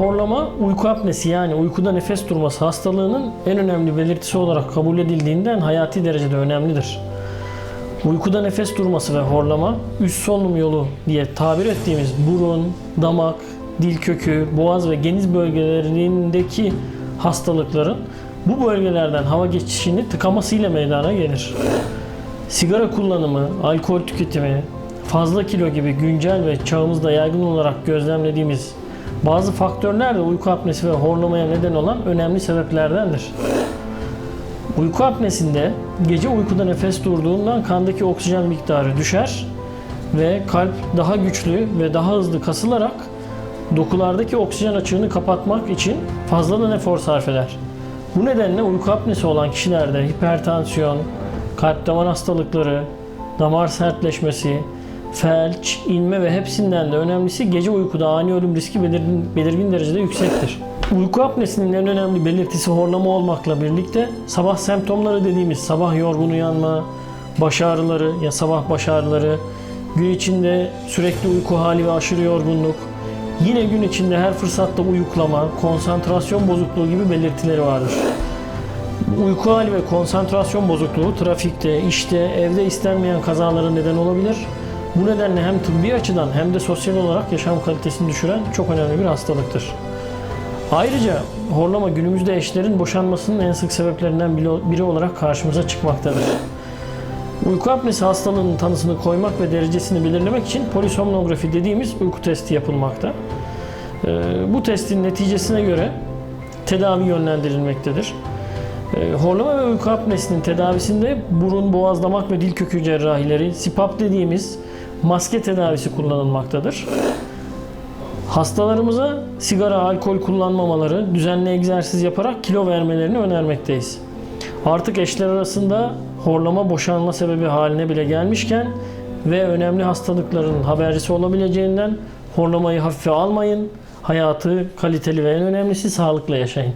horlama uyku apnesi yani uykuda nefes durması hastalığının en önemli belirtisi olarak kabul edildiğinden hayati derecede önemlidir. Uykuda nefes durması ve horlama üst solunum yolu diye tabir ettiğimiz burun, damak, dil kökü, boğaz ve geniz bölgelerindeki hastalıkların bu bölgelerden hava geçişini tıkamasıyla meydana gelir. Sigara kullanımı, alkol tüketimi, fazla kilo gibi güncel ve çağımızda yaygın olarak gözlemlediğimiz bazı faktörler de uyku apnesi ve horlamaya neden olan önemli sebeplerdendir. Uyku apnesinde gece uykuda nefes durduğundan kandaki oksijen miktarı düşer ve kalp daha güçlü ve daha hızlı kasılarak dokulardaki oksijen açığını kapatmak için fazladan efor sarf eder. Bu nedenle uyku apnesi olan kişilerde hipertansiyon, kalp damar hastalıkları, damar sertleşmesi, felç, inme ve hepsinden de önemlisi gece uykuda ani ölüm riski belirgin, belirgin derecede yüksektir. Uyku apnesinin en önemli belirtisi horlama olmakla birlikte sabah semptomları dediğimiz sabah yorgun uyanma, baş ağrıları ya sabah baş ağrıları, gün içinde sürekli uyku hali ve aşırı yorgunluk, yine gün içinde her fırsatta uyuklama, konsantrasyon bozukluğu gibi belirtileri vardır. Uyku hali ve konsantrasyon bozukluğu trafikte, işte, evde istenmeyen kazalara neden olabilir. Bu nedenle hem tıbbi açıdan hem de sosyal olarak yaşam kalitesini düşüren çok önemli bir hastalıktır. Ayrıca horlama günümüzde eşlerin boşanmasının en sık sebeplerinden biri- olarak karşımıza çıkmaktadır. Uyku apnesi hastalığının tanısını koymak ve derecesini belirlemek için polisomnografi dediğimiz uyku testi yapılmakta. Ee, Bu testin neticesine göre tedavi yönlendirilmektedir. Ee, Horlama ve uyku apnesinin tedavisinde burun, boğaz, damak ve dil kökü cerrahileri, CPAP dediğimiz maske tedavisi kullanılmaktadır. Hastalarımıza sigara, alkol kullanmamaları, düzenli egzersiz yaparak kilo vermelerini önermekteyiz. Artık eşler arasında horlama boşanma sebebi haline bile gelmişken ve önemli hastalıkların habercisi olabileceğinden horlamayı hafife almayın. Hayatı kaliteli ve en önemlisi sağlıkla yaşayın.